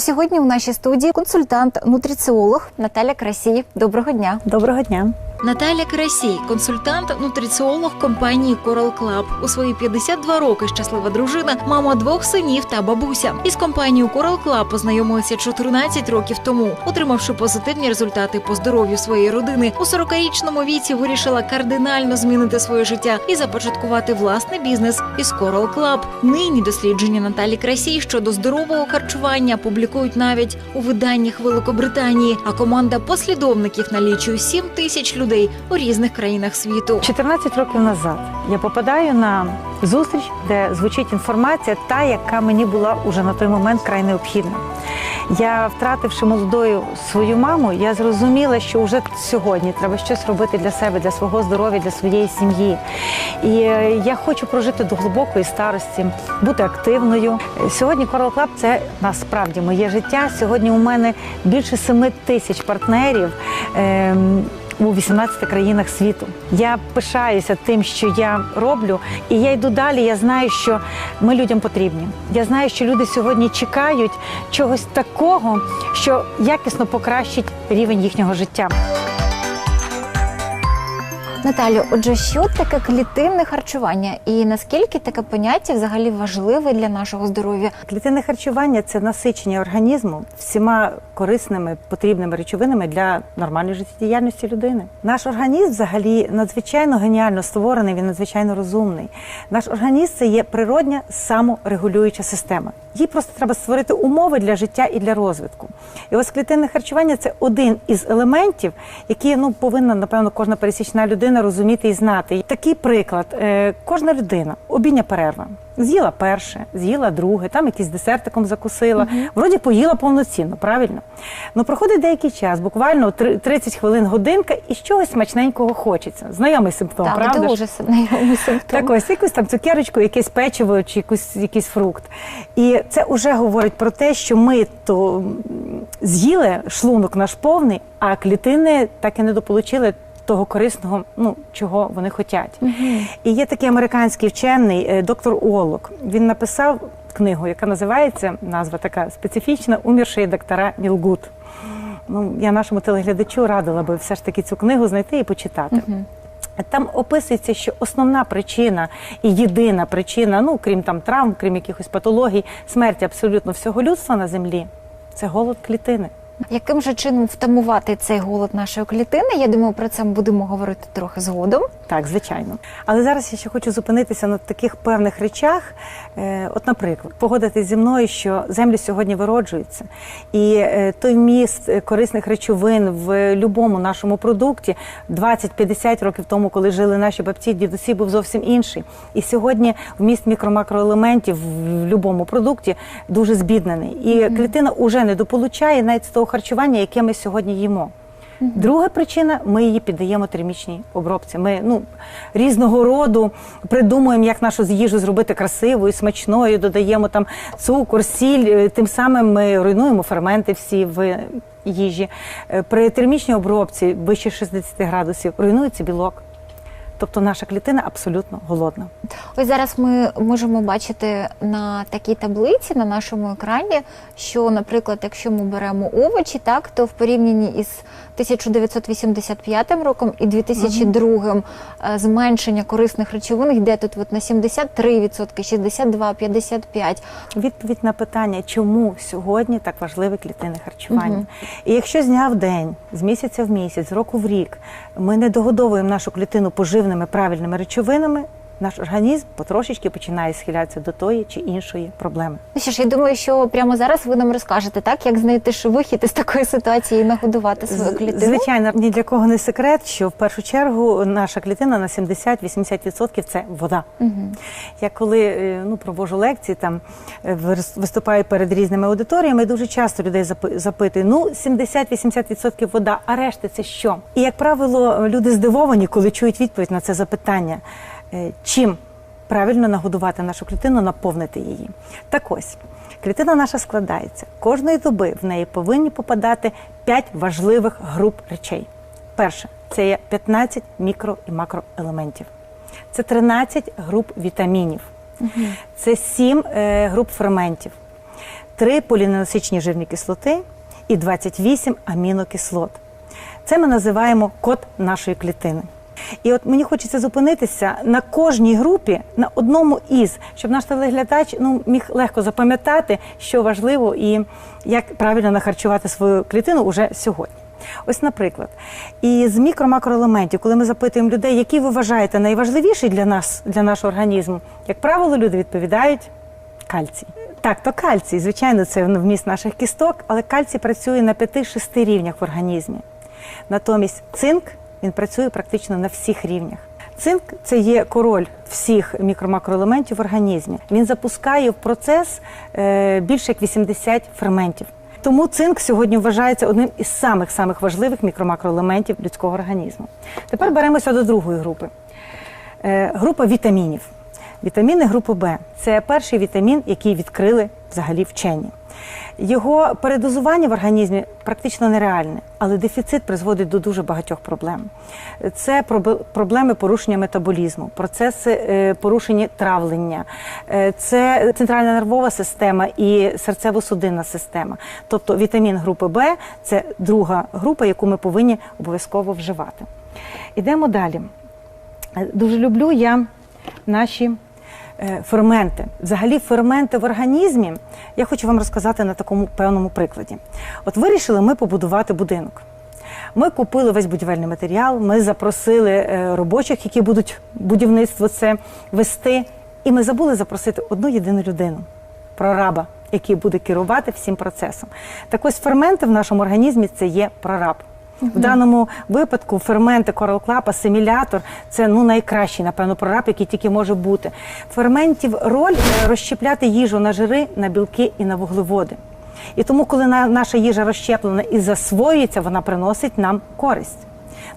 Сьогодні у нашій студії консультант-нутриціолог Наталя Красій. Доброго дня. Доброго дня. Наталя Красій, консультант, нутриціолог компанії Coral Club. У свої 52 роки щаслива дружина, мама двох синів та бабуся. Із компанією Coral Club познайомилися 14 років тому. Отримавши позитивні результати по здоров'ю своєї родини, у 40-річному віці вирішила кардинально змінити своє життя і започаткувати власний бізнес із Coral Club. Нині дослідження Наталі Красій щодо здорового харчування публікують навіть у виданнях Великобританії. А команда послідовників налічує 7 тисяч людей у різних країнах світу. 14 років назад я попадаю на зустріч, де звучить інформація, та яка мені була уже на той момент край необхідна. Я, втративши молодою свою маму, я зрозуміла, що вже сьогодні треба щось робити для себе, для свого здоров'я, для своєї сім'ї. І е, я хочу прожити до глибокої старості, бути активною. Сьогодні Coral Club – це насправді моє життя. Сьогодні у мене більше 7 тисяч партнерів. У 18 країнах світу. Я пишаюся тим, що я роблю, і я йду далі. Я знаю, що ми людям потрібні. Я знаю, що люди сьогодні чекають чогось такого, що якісно покращить рівень їхнього життя. Наталю, отже, що таке клітинне харчування, і наскільки таке поняття взагалі важливе для нашого здоров'я? Клітинне харчування це насичення організму всіма корисними потрібними речовинами для нормальної життєдіяльності людини. Наш організм взагалі надзвичайно геніально створений, він надзвичайно розумний. Наш організм це є природня саморегулююча система. Їй просто треба створити умови для життя і для розвитку. І ось клітинне харчування це один із елементів, які ну повинна напевно кожна пересічна людина розуміти і знати. Такий приклад: Е, кожна людина обідня перерва. З'їла перше, з'їла друге, там якийсь десертиком закусила. Вроді поїла повноцінно, правильно? Ну проходить деякий час, буквально 30 хвилин, годинка, і чогось смачненького хочеться. Знайомий симптом, Так, правда? дуже знайомий симптом. Так ось якусь там цукерочку, якесь печиво чи якусь, якийсь фрукт. І це вже говорить про те, що ми то з'їли шлунок наш повний, а клітини так і не дополучили того корисного, ну чого вони хочуть. І є такий американський вчений е, доктор Уоллок. Він написав книгу, яка називається назва така специфічна Умірші доктора Мілгут. Ну, я нашому телеглядачу радила би все ж таки цю книгу знайти і почитати. Там описується, що основна причина і єдина причина, ну крім там травм, крім якихось патологій, смерті абсолютно всього людства на землі це голод клітини. Яким же чином втамувати цей голод нашої клітини? Я думаю, про це ми будемо говорити трохи згодом. Так, звичайно. Але зараз я ще хочу зупинитися на таких певних речах. Е, От, наприклад, погодитись зі мною, що землі сьогодні вироджуються, і е, той міст е, корисних речовин в будь-якому нашому продукті 20-50 років тому, коли жили наші бабці, дідусі, був зовсім інший. І сьогодні вміст мікро-макроелементів в будь-якому продукті дуже збіднений. І клітина вже не дополучає навіть з того харчування, яке ми сьогодні їмо. Друга причина ми її піддаємо термічній обробці. Ми ну різного роду придумуємо, як нашу їжу зробити красивою, смачною, додаємо там цукор, сіль. Е, Тим самим ми руйнуємо ферменти всі в їжі. Е, При термічній обробці вище 60 градусів руйнується білок. Тобто наша клітина абсолютно голодна. Ось зараз ми можемо бачити на такій таблиці на нашому екрані, що, наприклад, якщо ми беремо овочі, так то в порівнянні із 1985 роком і 2002 е, зменшення корисних речовин йде тут от на 73%, 62, 55. Відповідь на питання, чому сьогодні так важливе клітинне харчування. І якщо з дня в день, з місяця в місяць, з року в рік, ми не догодовуємо нашу клітину поживними правильними речовинами, наш організм потрошечки починає схилятися до тої чи іншої проблеми. Ну що ж, я думаю, що прямо зараз ви нам розкажете, так як знайти ж вихід із такої ситуації і нагодувати свою клітину. Звичайно, ні для кого не секрет, що в першу чергу наша клітина на 70-80% це вода. Я коли е, ну, провожу лекції, там е, виступаю перед різними аудиторіями, дуже часто людей запи- запитую, ну 70-80% вода, а решта це що? І як правило, люди здивовані, коли чують відповідь на це запитання. Е, Чим правильно нагодувати нашу клітину, наповнити її? Так ось. Клітина наша складається. Кожної доби в неї повинні попадати 5 важливих груп речей. Перше це є 15 мікро і макроелементів. Це 13 груп вітамінів, це 7 е, груп ферментів, 3 поліненасичні жирні кислоти і 28 амінокислот. Це ми називаємо код нашої клітини. І от мені хочеться зупинитися на кожній групі, на одному із, щоб наш телеглядач ну, міг легко запам'ятати, що важливо і як правильно нахарчувати свою клітину уже сьогодні. Ось, наприклад, із мікро-макроелементів, коли ми запитуємо людей, які ви вважаєте найважливіші для нас, для нашого організму, як правило, люди відповідають кальцій. Так, то кальцій, звичайно, це вміст наших кісток, але кальцій працює на 5-6 рівнях в організмі. Натомість цинк він працює практично на всіх рівнях. Цинк це є король всіх мікро-макроелементів в організмі. Він запускає в процес е, більше як 80 ферментів. Тому цинк сьогодні вважається одним із самих самих важливих мікро-макроелементів людського організму. Тепер беремося до другої групи. Е, група вітамінів. Вітаміни групи Б це перший вітамін, який відкрили взагалі вчені. Його передозування в організмі практично нереальне, але дефіцит призводить до дуже багатьох проблем. Це проблеми порушення метаболізму, процеси е, порушення травлення, е, це центральна нервова система і серцево-судинна система. Тобто вітамін групи Б це друга група, яку ми повинні обов'язково вживати. Ідемо далі. Е, Дуже люблю я наші ферменти. Взагалі, ферменти в організмі я хочу вам розказати на такому певному прикладі. От вирішили ми побудувати будинок. Ми купили весь будівельний матеріал, ми запросили е, робочих, які будуть будівництво це вести. І ми забули запросити одну єдину людину прораба, який буде керувати всім процесом. Так ось ферменти в нашому організмі це є прораб. В даному випадку ферменти Club, асимілятор це ну найкращий, напевно, прораб, який тільки може бути. Ферментів роль е, розщепляти їжу на жири, на білки і на вуглеводи. І тому, коли наша їжа розщеплена і засвоюється, вона приносить нам користь.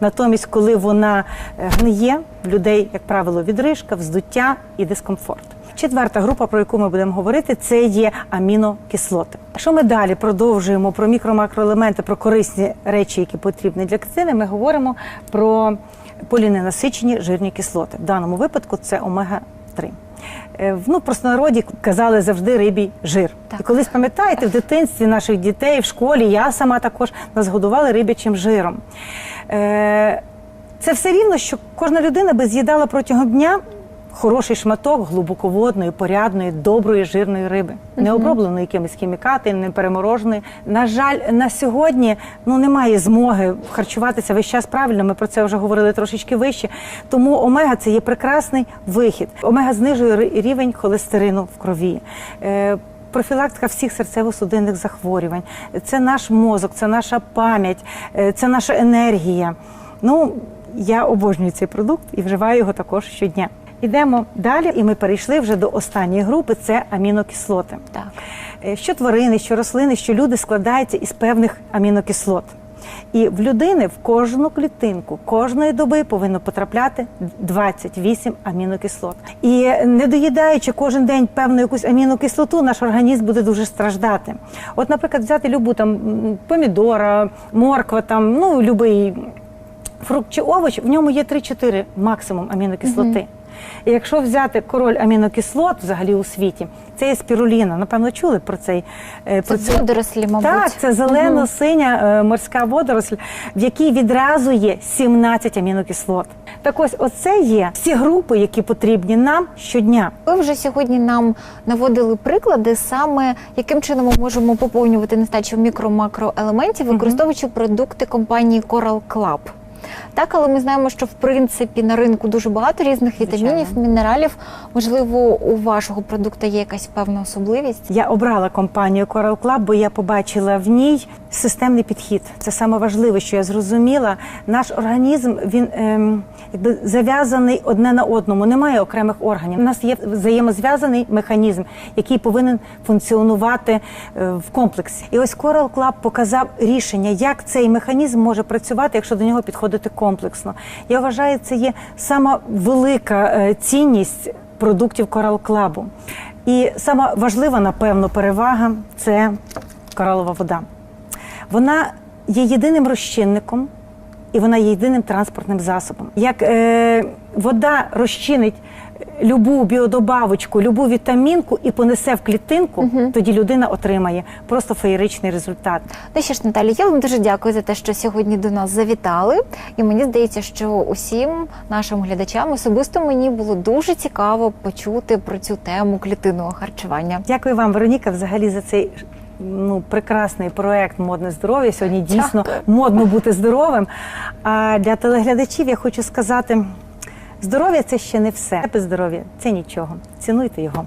Натомість, коли вона е, гниє, в людей, як правило, відрижка, вздуття і дискомфорт. Четверта група, про яку ми будемо говорити, це є амінокислоти. Якщо ми далі продовжуємо про мікро-макроелементи, про корисні речі, які потрібні для клітини, ми говоримо про поліненасичені жирні кислоти. В даному випадку це омега-3. Е, в- Ну, в простонароді казали завжди рибій жир. Так. І колись пам'ятаєте, в дитинстві наших дітей в школі, я сама також нас годували рибячим жиром. Е, це все рівно, що кожна людина би з'їдала протягом дня хороший шматок глибоководної, порядної, доброї жирної риби, не обробленої якимись хімікатами, не перемороженої. На жаль, на сьогодні ну немає змоги харчуватися весь час правильно. Ми про це вже говорили трошечки вище. Тому омега це є прекрасний вихід. Омега знижує рівень холестерину в крові. Е, Профілактика всіх серцево-судинних захворювань, це наш мозок, це наша пам'ять, е, це наша енергія. Ну, я обожнюю цей продукт і вживаю його також щодня. Ідемо далі, і ми перейшли вже до останньої групи це амінокислоти. Так. Е, Що тварини, що рослини, що люди складаються із певних амінокислот. І в людини в кожну клітинку кожної доби повинно потрапляти 28 амінокислот. І не доїдаючи кожен день певну якусь амінокислоту, наш організм буде дуже страждати. От, наприклад, взяти любу там помідора, морква, там ну любий фрукт чи овоч, в ньому є 3-4 максимум амінокислоти. І якщо взяти король амінокислот взагалі у світі, це є спіруліна. Напевно, чули про цей е, про Це водорослі, мабуть. Так, це зелено-синя е, морська водоросль, в якій відразу є 17 амінокислот. Так ось, оце є всі групи, які потрібні нам щодня. Ви вже сьогодні нам наводили приклади, саме яким чином ми можемо поповнювати нестачу мікро-макроелементів, використовуючи продукти компанії Coral Club. Так, але ми знаємо, що в принципі на ринку дуже багато різних вітамінів, Звичайно. мінералів. Можливо, у вашого продукту є якась певна особливість. Я обрала компанію Coral Club, бо я побачила в ній системний підхід. Це саме важливе, що я зрозуміла. Наш організм він ем, якби зав'язаний одне на одному. Немає окремих органів. У нас є взаємозв'язаний механізм, який повинен функціонувати е, в комплексі. І ось Coral Club показав рішення, як цей механізм може працювати, якщо до нього підходити комплексно. Я вважаю, це є сама велика е, цінність продуктів Coral Club. І сама важлива, напевно, перевага це коралова вода. Вона є єдиним розчинником і вона є єдиним транспортним засобом. Як е, вода розчинить любу біодобавочку, любу вітамінку і понесе в клітинку, тоді людина отримає просто феєричний результат. Ну що ж, Наталі, я вам дуже дякую за те, що сьогодні до нас завітали. І мені здається, що усім нашим глядачам особисто мені було дуже цікаво почути про цю тему клітинного харчування. Дякую вам, Вероніка, взагалі за цей. Ну, прекрасний проект модне здоров'я. Сьогодні дійсно Дякую. модно бути здоровим. А для телеглядачів я хочу сказати: здоров'я це ще не все. Без здоров'я це нічого. Цінуйте його.